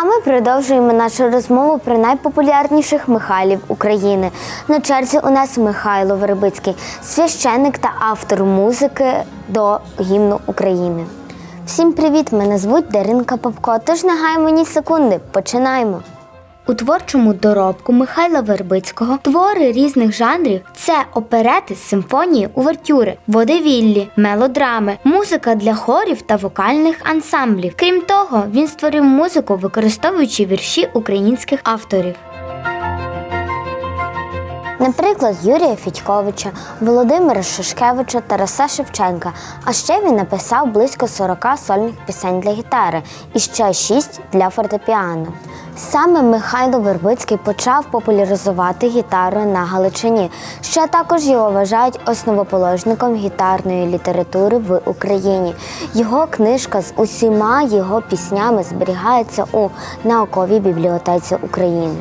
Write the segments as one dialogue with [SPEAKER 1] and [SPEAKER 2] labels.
[SPEAKER 1] А ми продовжуємо нашу розмову про найпопулярніших Михайлів України. На черзі у нас Михайло Вербицький, священник та автор музики до гімну України. Всім привіт! Мене звуть Даринка Попко. Тож не мені секунди. Починаємо. У творчому доробку Михайла Вербицького твори різних жанрів це оперети, симфонії, увертюри, водевіллі, мелодрами, музика для хорів та вокальних ансамблів. Крім того, він створив музику, використовуючи вірші українських авторів. Наприклад, Юрія Федьковича, Володимира Шишкевича, Тараса Шевченка. А ще він написав близько 40 сольних пісень для гітари і ще 6 для фортепіано. Саме Михайло Вербицький почав популяризувати гітару на Галичині, що також його вважають основоположником гітарної літератури в Україні. Його книжка з усіма його піснями зберігається у науковій бібліотеці України.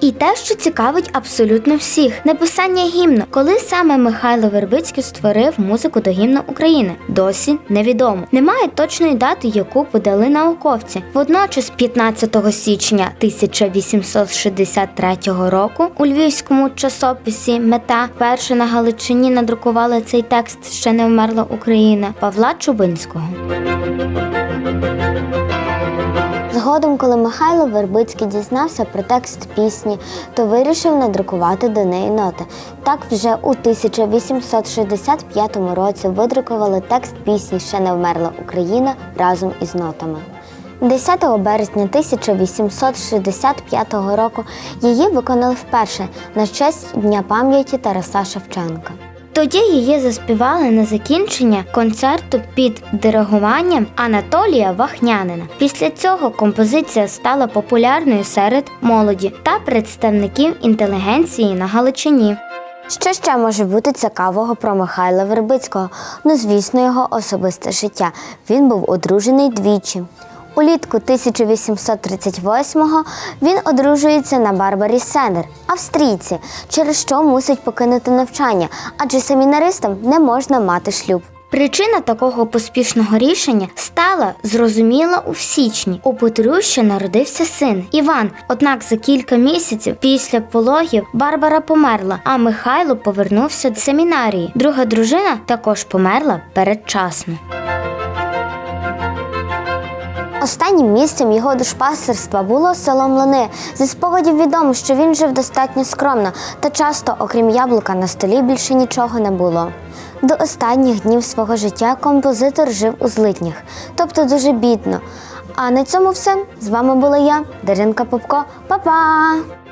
[SPEAKER 1] І те, що цікавить абсолютно всіх, написання гімну, коли саме Михайло Вербицький створив музику до гімну України, досі невідомо. Немає точної дати, яку подали науковці. Водночас, 15 січня 1863 року, у львівському часописі Мета перше на Галичині надрукували цей текст ще не вмерла Україна Павла Чубинського. Згодом, коли Михайло Вербицький дізнався про текст пісні, то вирішив надрукувати до неї ноти. Так вже у 1865 році видрукували текст пісні Ще не вмерла Україна разом із нотами. 10 березня 1865 року її виконали вперше на честь Дня пам'яті Тараса Шевченка. Тоді її заспівали на закінчення концерту під диригуванням Анатолія Вахнянина. Після цього композиція стала популярною серед молоді та представників інтелігенції на Галичині. Що ще може бути цікавого про Михайла Вербицького? Ну, звісно, його особисте життя. Він був одружений двічі. Улітку 1838-го він одружується на Барбарі Сенер, австрійці, через що мусить покинути навчання, адже семінаристам не можна мати шлюб. Причина такого поспішного рішення стала зрозуміла у січні. У подружжя народився син Іван. Однак за кілька місяців після пологів Барбара померла, а Михайло повернувся до семінарії. Друга дружина також померла передчасно. Останнім місцем його душпастерства було село Млини. Зі спогадів відомо, що він жив достатньо скромно, та часто, окрім яблука, на столі більше нічого не було. До останніх днів свого життя композитор жив у злитнях, тобто дуже бідно. А на цьому все. З вами була я, Даринка Попко. Па-па!